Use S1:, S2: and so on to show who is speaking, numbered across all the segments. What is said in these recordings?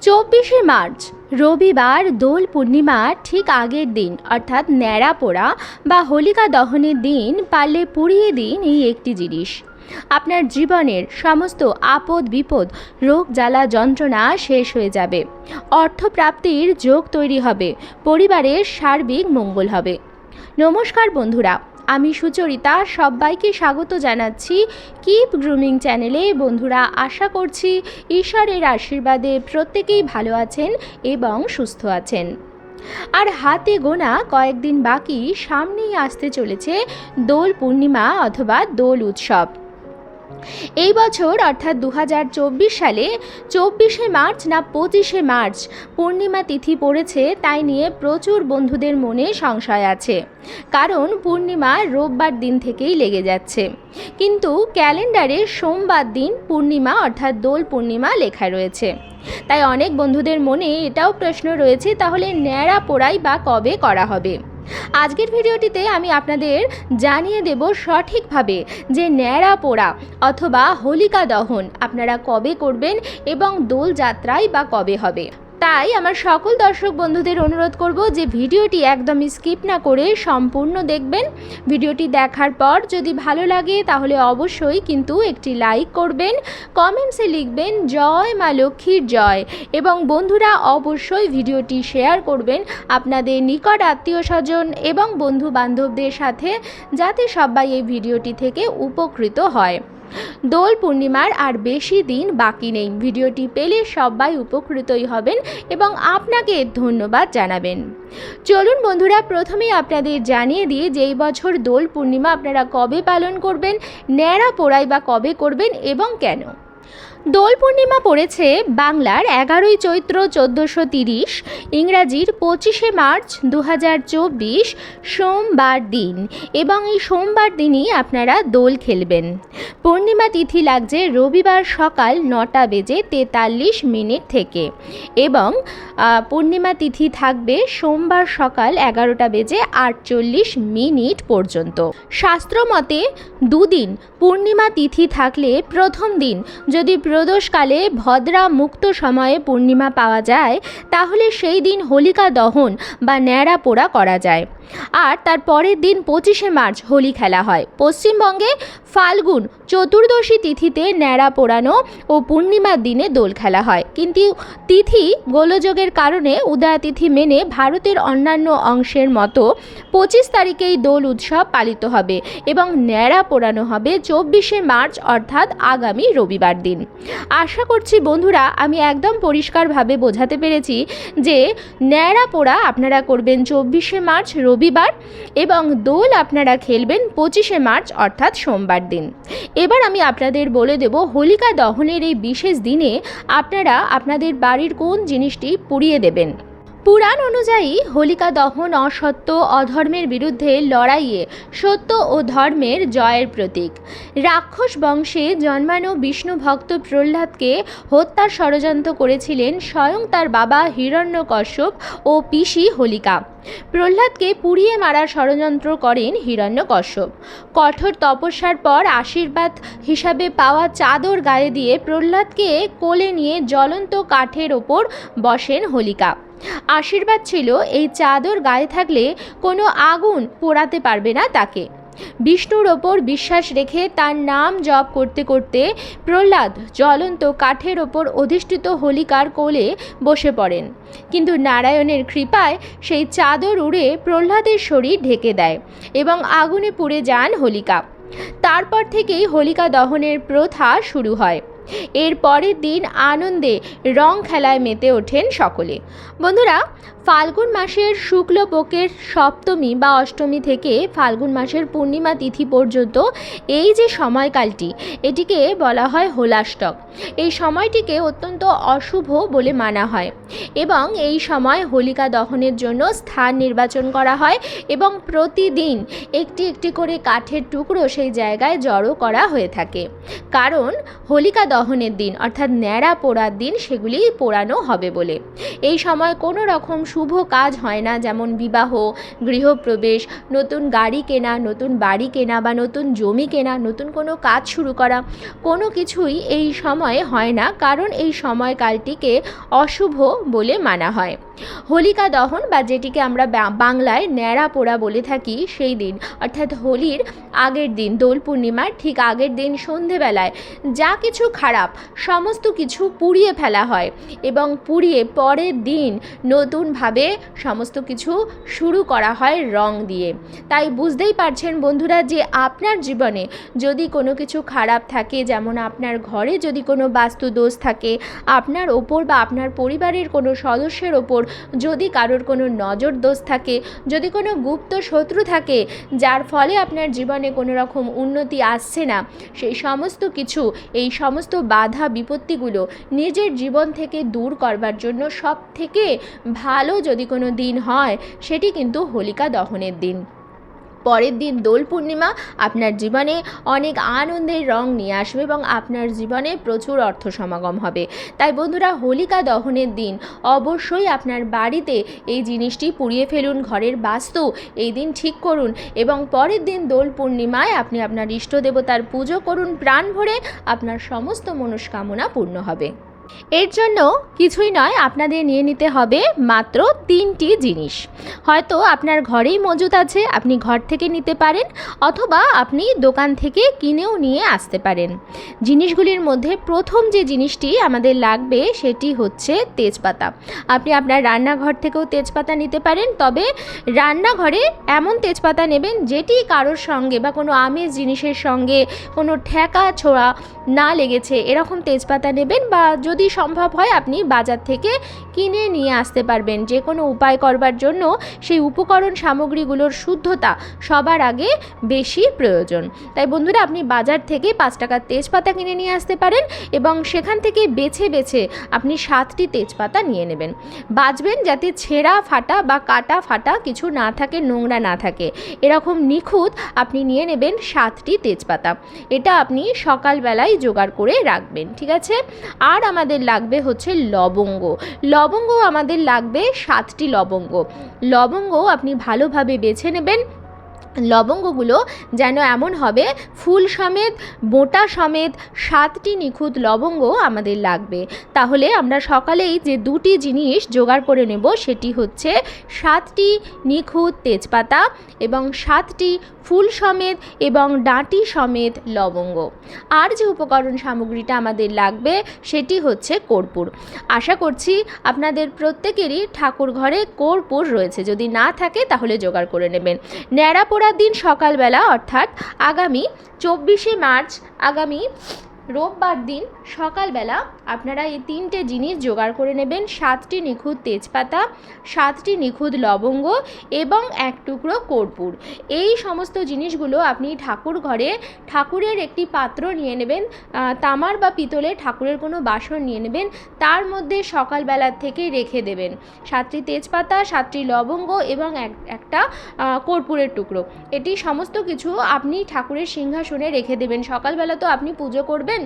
S1: চব্বিশে মার্চ, রবিবার দোল পূর্ণিমা ঠিক আগের দিন, অর্থাৎ ন্যাড়া পোড়া বা হোলিকা দহনের দিন পারলে পুড়িয়ে দিন এই একটি জিনিস। আপনার জীবনের সমস্ত আপদ বিপদ, রোগ জ্বালা যন্ত্রণা শেষ হয়ে যাবে। অর্থপ্রাপ্তির যোগ তৈরি হবে। পরিবারের সার্বিক মঙ্গল হবে। নমস্কার বন্ধুরা আমি সুচরিতা সবাইকে স্বাগত জানাচ্ছি কিপ গ্রুমিং চ্যানেলে। বন্ধুরা, আশা করছি ঈশ্বরের আশীর্বাদে প্রত্যেকেই ভালো আছেন এবং সুস্থ আছেন। আর হাতে গোনা কয়েকদিন বাকি, সামনেই আসতে চলেছে দোল পূর্ণিমা অথবা দোল উৎসব। এই বছর অর্থাৎ দু হাজার চব্বিশ সালে চব্বিশে মার্চ না পঁচিশে মার্চ পূর্ণিমা তিথি পড়েছে, তাই নিয়ে প্রচুর বন্ধুদের মনে সংশয় আছে। কারণ পূর্ণিমা রোববার দিন থেকেই লেগে যাচ্ছে। কিন্তু ক্যালেন্ডারে সোমবার দিন পূর্ণিমা অর্থাৎ দোল পূর্ণিমা লেখা রয়েছে। তাই অনেক বন্ধুদের মনে এটাও প্রশ্ন রয়েছে, তাহলে ন্যাড়া পোড়াই বা কবে করা হবে? আজকের ভিডিওটিতে আমি আপনাদের জানিয়ে দেব সঠিকভাবে যে ন্যাড়া পোড়া অথবা হোলিকা দহন আপনারা কবে করবেন এবং দোল যাত্রায় বা কবে হবে। তাই আমার সকল দর্শক বন্ধুদের অনুরোধ করব যে ভিডিওটি একদমই স্কিপ না করে সম্পূর্ণ দেখবেন। ভিডিওটি দেখার পর যদি ভালো লাগে তাহলে অবশ্যই কিন্তু একটি লাইক করবেন, কমেন্টসে লিখবেন, জয় মা লক্ষ্মীর জয় এবং বন্ধুরা অবশ্যই ভিডিওটি শেয়ার করবেন আপনাদের নিকট আত্মীয় স্বজন এবং বন্ধু বান্ধবদের সাথে যাতে সবাই এই ভিডিওটি থেকে উপকৃত হয়। দোল পূর্ণিমার আর বেশি দিন বাকি নেই। ভিডিওটি পেলে সবাই উপকৃতই হবেন এবং আপনাকে ধন্যবাদ জানাবেন। চলুন বন্ধুরা, প্রথমেই আপনাদের জানিয়ে দিয়ে যে বছর দোল পূর্ণিমা আপনারা কবে পালন করবেন, ন্যাড়া পোড়াই বা কবে করবেন এবং কেন? দোল পূর্ণিমা পড়েছে বাংলার এগারোই চৈত্র চোদ্দোশো তিরিশ, ইংরাজির পঁচিশে মার্চ দু চব্বিশ, সোমবার দিন। এবং এই সোমবার দিনই আপনারা দোল খেলবেন। পূর্ণিমা তিথি লাগছে রবিবার সকাল নটা বেজে তেতাল্লিশ মিনিট থেকে। এবং পূর্ণিমা তিথি থাকবে সোমবার সকাল এগারোটা বেজে আটচল্লিশ মিনিট পর্যন্ত। শাস্ত্রমতে দুদিন পূর্ণিমা তিথি থাকলে প্রথম দিন যদি প্রদোষকালে ভদ্রা মুক্ত সময়ে পূর্ণিমা পাওয়া যায়, তাহলে সেই দিন হোলিকা দহন বা ন্যাড়া পোড়া করা যায়। আর তার পরের দিন পঁচিশে মার্চ হোলি খেলা হয়। পশ্চিমবঙ্গে ফাল্গুন চতুর্দশী তিথিতে ন্যাড়া পোড়ানো ও পূর্ণিমার দিনে দোল খেলা হয়। কিন্তু তিথি গোলযোগের কারণে উদয়া তিথি মেনে ভারতের অন্যান্য অংশের মতো পঁচিশ তারিখেই দোল উৎসব পালিত হবে এবং ন্যাড়া পোড়ানো হবে চব্বিশে মার্চ অর্থাৎ আগামী রবিবার দিন। আশা করছি বন্ধুরা, আমি একদম পরিষ্কারভাবে বোঝাতে পেরেছি যে ন্যাড়া পোড়া আপনারা করবেন চব্বিশে মার্চ রবিবার এবং দোল আপনারা খেলবেন পঁচিশে মার্চ, অর্থাৎ সোমবার দিন। এবার আমি আপনাদের বলে দেব, হোলিকা দহনের এই বিশেষ দিনে আপনারা আপনাদের বাড়ির কোন জিনিসটি পুড়িয়ে দেবেন। পুরাণ অনুযায়ী হোলিকা দহন অসত্য অধর্মের বিরুদ্ধে লড়াইয়ে সত্য ও ধর্মের জয়ের প্রতীক। রাক্ষস বংশে জন্মানো বিষ্ণু ভক্ত প্রহ্লাদকে হত্যার ষড়যন্ত্র করেছিলেন স্বয়ং তার বাবা হিরণ্যকশ্যপ ও পিসি হোলিকা। প্রহ্লাদকে পুড়িয়ে মারার ষড়যন্ত্র করেন হিরণ্যকশ্যপ। কঠোর তপস্যার পর আশীর্বাদ হিসাবে পাওয়া চাদর গায়ে দিয়ে প্রহ্লাদকে কোলে নিয়ে জ্বলন্ত কাঠের ওপর বসেন হোলিকা। আশীর্বাদ ছিল এই চাদর গায়ে থাকলে কোনো আগুন পোড়াতে পারবে না তাকে। বিষ্ণুর ওপর বিশ্বাস রেখে তার নাম জপ করতে করতে প্রহ্লাদ জ্বলন্ত কাঠের ওপর অধিষ্ঠিত হোলিকার কোলে বসে পড়েন। কিন্তু নারায়ণের কৃপায় সেই চাদর উড়ে প্রহ্লাদের শরীর ঢেকে দেয় এবং আগুনে পুড়ে যান হোলিকা। তারপর থেকেই হোলিকা দহনের প্রথা শুরু হয়। এর পরের দিন আনন্দে রং খেলায় মেতে ওঠেন সকলে। বন্ধুরা ফাল্গুন মাসের শুক্লপক্ষের সপ্তমী বা অষ্টমী থেকে ফাল্গুন মাসের পূর্ণিমা তিথি পর্যন্ত এই যে সময়কালটি, এটিকে বলা হয় হোলাষ্টক। এই সময়টিকে অত্যন্ত অশুভ বলে মানা হয় এবং এই সময় হোলিকা দহনের জন্য স্থান নির্বাচন করা হয় এবং প্রতিদিন একটি একটি করে কাঠের টুকরো সেই জায়গায় জড়ো করা হয়ে থাকে। কারণ হোলিকা দহনের দিন, অর্থাৎ ন্যাড়া পোড়ার দিন, সেগুলি পোড়ানো হবে বলে। এই সময় কোনো রকম শুভ কাজ হয় না, যেমন বিবাহ, গৃহপ্রবেশ, নতুন গাড়ি কেনা, নতুন বাড়ি কেনা বা নতুন জমি কেনা, নতুন কোনো কাজ শুরু করা, কোনো কিছুই এই সময়ে হয় না, কারণ এই সময়কালটিকে অশুভ বলে মানা হয়। হোলিকা দহন বা যেটিকে আমরা বাংলায় ন্যাড়া পোড়া বলে থাকি, সেই দিন। অর্থাৎ হোলির আগের দিন, দোল পূর্ণিমার ঠিক আগের দিন সন্ধেবেলায় যা কিছু খারাপ, সমস্ত কিছু পুড়িয়ে ফেলা হয় এবং পুড়িয়ে পরের দিন নতুনভাবে সমস্ত কিছু শুরু করা হয় রং দিয়ে। তাই বুঝতেই পারছেন বন্ধুরা যে আপনার জীবনে যদি কোনো কিছু খারাপ থাকে, যেমন আপনার ঘরে যদি কোনো বাস্তু দোষ থাকে, আপনার ওপর বা আপনার পরিবারের কোনো সদস্যের ওপর যদি কারোর কোনো নজর দোষ থাকে, যদি কোনো গুপ্ত শত্রু থাকে, যার ফলে আপনার জীবনে কোনো রকম উন্নতি আসছে না, সেই সমস্ত কিছু, এই সমস্ত বাধা বিপত্তিগুলো নিজের জীবন থেকে দূর করবার জন্য সব থেকে ভালো যদি কোনো দিন হয়, সেটি কিন্তু হোলিকা দহনের দিন। পরের দিন দোল পূর্ণিমা আপনার জীবনে অনেক আনন্দের রং নিয়ে আসবে এবং আপনার জীবনে প্রচুর অর্থ সমাগম হবে। তাই বন্ধুরা, হোলিকা দহনের দিন অবশ্যই আপনার বাড়িতে এই জিনিসটি পুড়িয়ে ফেলুন, ঘরের বাস্তু এই দিন ঠিক করুন এবং পরের দিন দোল পূর্ণিমায় আপনি আপনার ইষ্ট দেবতার পুজো করুন, প্রাণ ভরে আপনার সমস্ত মনস্কামনা পূর্ণ হবে। এর জন্য কিছুই নয়, আপনাদের নিয়ে নিতে হবে মাত্র তিনটি জিনিস। হয়তো আপনার ঘরেই মজুত আছে, আপনি ঘর থেকে নিতে পারেন, অথবা আপনি দোকান থেকে কিনেও নিয়ে আসতে পারেন। জিনিসগুলির মধ্যে প্রথম যে জিনিসটি আমাদের লাগবে সেটি হচ্ছে তেজপাতা। আপনি আপনার রান্নাঘর থেকেও তেজপাতা নিতে পারেন, তবে রান্নাঘরে এমন তেজপাতা নেবেন যেটি কারোর সঙ্গে বা কোনো আমেজ জিনিসের সঙ্গে কোনো ঠেকা ছোড়া না লেগেছে। এরকম তেজপাতা নেবেন বা যদি সম্ভব হয় আপনি বাজার থেকে কিনে নিয়ে আসতে পারবেন। যে কোনো উপায় করবার জন্য সেই উপকরণ সামগ্রীগুলোর শুদ্ধতা সবার আগে বেশি প্রয়োজন। তাই বন্ধুরা, আপনি বাজার থেকে পাঁচ টাকার তেজপাতা কিনে নিয়ে আসতে পারেন এবং সেখান থেকে বেছে বেছে আপনি সাতটি তেজপাতা নিয়ে নেবেন। বাজবেন যাতে ছেঁড়া ফাটা বা কাটা ফাটা কিছু না থাকে, নোংরা না থাকে। এরকম নিখুঁত আপনি নিয়ে নেবেন সাতটি তেজপাতা। এটা আপনি সকালবেলায় জোগাড় করে রাখবেন, ঠিক আছে? আর আমাদের লাগবে হচ্ছে লবঙ্গ। লবঙ্গ আমাদের লাগবে সাতটি লবঙ্গ। লবঙ্গ আপনি ভালোভাবে বেছে নেবেন। লবঙ্গগুলো যেন এমন হবে, ফুল সমেত বোটা সমেত সাতটি নিখুঁত লবঙ্গ আমাদের লাগবে। তাহলে আমরা সকালেই যে দুটি জিনিস জোগাড় করে নেব সেটি হচ্ছে সাতটি নিখুঁত তেজপাতা এবং সাতটি ফুল সমেত এবং ডাঁটি সমেত লবঙ্গ। আর যে উপকরণ সামগ্রীটা আমাদের লাগবে, সেটি হচ্ছে কর্পূর। আশা করছি আপনাদের প্রত্যেকেরই ঠাকুর ঘরে কর্পূর রয়েছে। যদি না থাকে, তাহলে জোগাড় করে নেবেন। ন্যাড়া পোড়ার দিন সকালবেলা, অর্থাৎ আগামী চব্বিশে মার্চ, আগামী রোববার দিন সকালবেলা আপনারা এই তিনটে জিনিস জোগাড় করে নেবেন। সাতটি নিখুঁত তেজপাতা, সাতটি নিখুঁত লবঙ্গ এবং এক টুকরো কর্পূর। এই সমস্ত জিনিসগুলো আপনি ঠাকুর ঘরে ঠাকুরের একটি পাত্র নিয়ে নেবেন তামার বা পিতলের ঠাকুরের কোনো বাসন নিয়ে নেবেন, তার মধ্যে সকালবেলার থেকে রেখে দেবেন। সাতটি তেজপাতা, সাতটি লবঙ্গ এবং এক, একটা কর্পূরের টুকরো। এটি সমস্ত কিছু আপনি ঠাকুরের সিংহাসনে রেখে দেবেন। সকালবেলা তো আপনি পুজো করবেন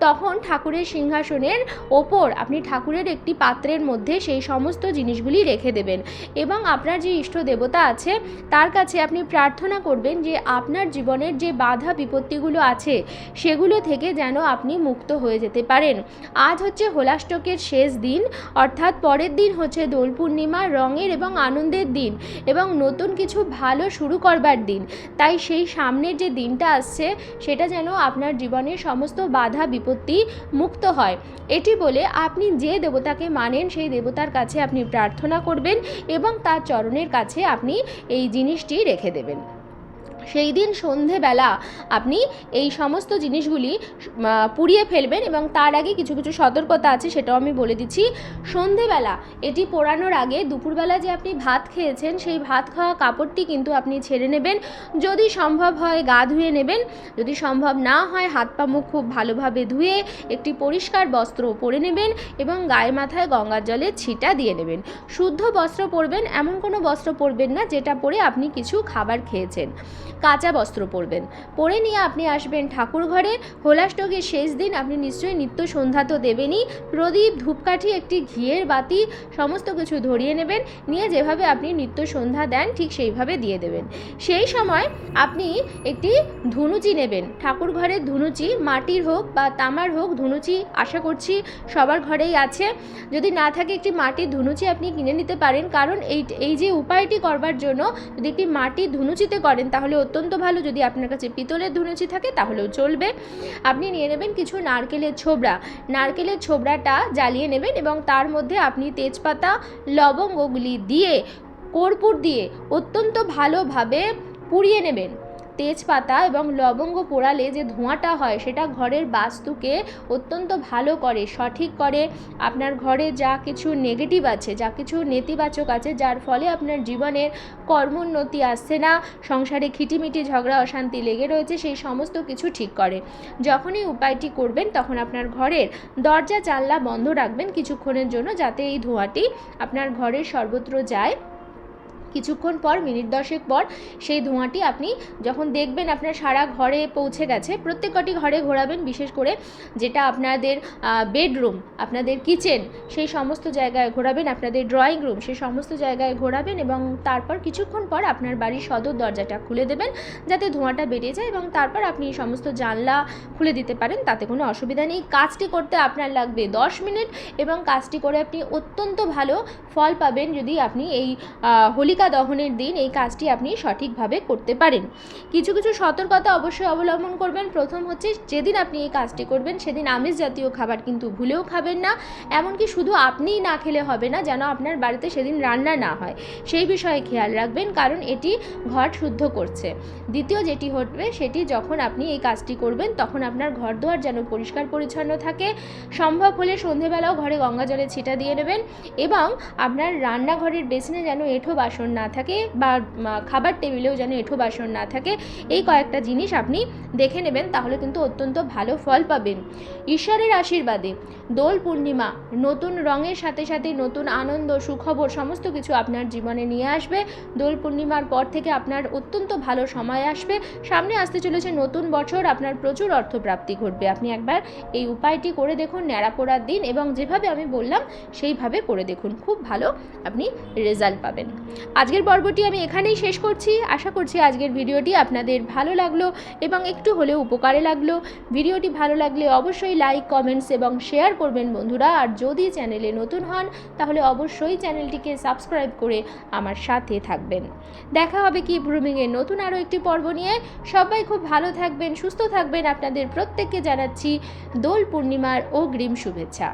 S1: তখন ঠাকুরের সিংহাসনের ওপর আপনি ঠাকুরের একটি পাত্রের মধ্যে সেই সমস্ত জিনিসগুলি রেখে দেবেন এবং আপনার যে ইষ্ট দেবতা আছে, তার কাছে আপনি প্রার্থনা করবেন যে আপনার জীবনের যে বাধা বিপত্তিগুলো আছে, সেগুলো থেকে যেন আপনি মুক্ত হয়ে যেতে পারেন। আজ হচ্ছে হোলাষ্টকের শেষ দিন, অর্থাৎ পরের দিন হচ্ছে দোল পূর্ণিমা, রঙের এবং আনন্দের দিন এবং নতুন কিছু ভালো শুরু করবার দিন। তাই সেই সামনের যে দিনটা আসছে, সেটা যেন আপনার জীবনের সমস্ত বাধা বিপত্তি মুক্ত হয়। এটি বলে আপনি যে দেবতাকে মানেন, সেই দেবতার কাছে আপনি প্রার্থনা করবেন এবং তার চরণের কাছে আপনি এই জিনিসটি রেখে দেবেন। সেই দিন সন্ধেবেলা আপনি এই সমস্ত জিনিসগুলি পুড়িয়ে ফেলবেন এবং তার আগে কিছু কিছু সতর্কতা আছে সেটাও আমি বলে দিচ্ছি। সন্ধেবেলা এটি পোড়ানোর আগে দুপুরবেলা যে আপনি ভাত খেয়েছেন, সেই ভাত খাওয়া কাপড়টি কিন্তু আপনি ছেড়ে নেবেন। যদি সম্ভব হয় গা ধুয়ে নেবেন, যদি সম্ভব না হয় হাত পা, মুখ খুব ভালোভাবে ধুয়ে একটি পরিষ্কার বস্ত্র পরে নেবেন এবং গায়ে মাথায় গঙ্গার জলে ছিটা দিয়ে নেবেন। শুদ্ধ বস্ত্র পরবেন, এমন কোনো বস্ত্র পরবেন না যেটা পরে আপনি কিছু খাবার খেয়েছেন। কাঁচা বস্ত্র পরবেন। পরে নিয়ে আপনি আসবেন ঠাকুর ঘরে হোলাষ্টকের শেষ দিন আপনি নিশ্চয়ই নিত্য সন্ধ্যা তো দেবেনই। প্রদীপ, ধূপকাঠি, একটি ঘিয়ের বাতি, সমস্ত কিছু ধরিয়ে নেবেন। নিয়ে যেভাবে আপনি নিত্য সন্ধ্যা দেন, ঠিক সেইভাবে দিয়ে দেবেন। সেই সময় আপনি একটি ধুনুচি নেবেন। ঠাকুর ঘরের ধুনুচি, মাটির হোক বা তামার হোক ধুনুচি, আশা করছি সবার ঘরেই আছে। যদি না থাকে একটি মাটির ধুনুচি আপনি কিনে নিতে পারেন। কারণ এই এই যে উপায়টি করবার জন্য যদি একটি মাটির ধুনুচিতে করেন তাহলে অত্যন্ত ভালো। যদি আপনার কাছে পিতলের ধুনুচি থাকে, তাহলেও চলবে। আপনি নিয়ে নেবেন কিছু নারকেলের ছোবড়া। নারকেলের ছোবড়াটা জ্বালিয়ে নেবেন এবং তার মধ্যে আপনি তেজপাতা লবঙ্গগুলি দিয়ে, কর্পূর দিয়ে অত্যন্ত ভালোভাবে পুড়িয়ে নেবেন। তেজপাতা এবং লবঙ্গ পোড়ালে যে ধোঁয়াটা হয়, সেটা ঘরের বাস্তুকে অত্যন্ত ভালো করে, সঠিক করে। আপনার ঘরে যা কিছু নেগেটিভ আছে, যা কিছু নেতিবাচক আছে, যার ফলে আপনার জীবনের কর্মোন্নতি আসছে না, সংসারে খিটিমিটি, ঝগড়া, অশান্তি লেগে রয়েছে, সেই সমস্ত কিছু ঠিক করে। যখনই উপায়টি করবেন, তখন আপনার ঘরের দরজা জানলা বন্ধ রাখবেন কিছুক্ষণের জন্য, যাতে এই ধোঁয়াটি আপনার ঘরের সর্বত্র যায়। কিছুক্ষণ পর মিনিট দশেক পর সেই ধোঁয়াটি আপনি যখন দেখবেন আপনার সারা ঘরে পৌঁছে গেছে প্রত্যেক কটি ঘরে ঘোরাবেন বিশেষ করে যেটা আপনাদের বেডরুম আপনাদের কিচেন সেই সমস্ত জায়গায় ঘোরাবেন আপনাদের ড্রয়িং রুম সেই সমস্ত জায়গায় ঘোরাবেন এবং তারপর কিছুক্ষণ পর আপনার বাড়ির সদর দরজাটা খুলে দেবেন যাতে ধোঁয়াটা বেরিয়ে যায় এবং তারপর আপনি সমস্ত জানলা খুলে দিতে পারেন তাতে কোনো অসুবিধা নেই। কাজটি করতে আপনার লাগবে দশ মিনিট এবং কাজটি করে আপনি অত্যন্ত ভালো ফল পাবেন যদি আপনি এই আহ, হোলিকা দহনের দিন এই কাজটি আপনি সঠিকভাবে করতে পারেন। কিছু কিছু সতর্কতা অবশ্যই অবলম্বন করবেন। প্রথম হচ্ছে যেদিন আপনি এই কাজটি করবেন, সেদিন আমিষ জাতীয় খাবার কিন্তু ভুলেও খাবেন না। এমনকি শুধু আপনিই না খেলে হবে না, যেন আপনার বাড়িতে সেদিন রান্না না হয়। সেই বিষয়ে খেয়াল রাখবেন, কারণ এটি ঘর শুদ্ধ করছে। দ্বিতীয় যেটি ঘটবে, সেটি যখন আপনি এই কাজটি করবেন, তখন আপনার ঘর দুয়ার যেন পরিষ্কার পরিচ্ছন্ন থাকে। সম্ভব হলে সন্ধেবেলাও ঘরে গঙ্গা জলে ছিটা দিয়ে নেবেন এবং আপনার রান্নাঘরের বেসিনে যেন এঁঠো বাসন না থাকে বা খাবার টেবিলেও যেন এঁঠো বাসন না থাকে, এই কয়েকটা জিনিস আপনি দেখে নেবেন, তাহলে কিন্তু অত্যন্ত ভালো ফল পাবেন। ঈশ্বরের আশীর্বাদে দোল পূর্ণিমা নতুন রঙের সাথে সাথে নতুন আনন্দ, সুখবর সমস্ত কিছু আপনার জীবনে নিয়ে আসবে। দোল পূর্ণিমার পর থেকে আপনার অত্যন্ত ভালো সময় আসবে। সামনে আসতে চলেছে নতুন বছর, আপনার প্রচুর অর্থপ্রাপ্তি ঘটবে। আপনি একবার এই উপায়টি করে দেখুন, ন্যাড়া পোড়ার দিন এবং যেভাবে আমি বললাম, সেইভাবে করে দেখুন। খুব ভালো আপনি রেজাল্ট পাবেন। আজকের পর্বটি আমি এখানেই শেষ করছি। আশা করছি আজকের ভিডিওটি আপনাদের ভালো লাগল এবং একটু হলেও উপকারে লাগল। ভিডিওটি ভালো লাগলে অবশ্যই লাইক, কমেন্টস এবং শেয়ার করবেন বন্ধুরা। আর যদি চ্যানেলে নতুন হন, তাহলে অবশ্যই চ্যানেলটিকে সাবস্ক্রাইব করে আমার সাথে থাকবেন। দেখা হবে কি গ্রুমিংয়ের নতুন আরও একটি পর্ব নিয়ে। সবাই খুব ভালো থাকবেন, সুস্থ থাকবেন। আপনাদের প্রত্যেককে জানাচ্ছি দোল পূর্ণিমার অগ্রিম শুভেচ্ছা।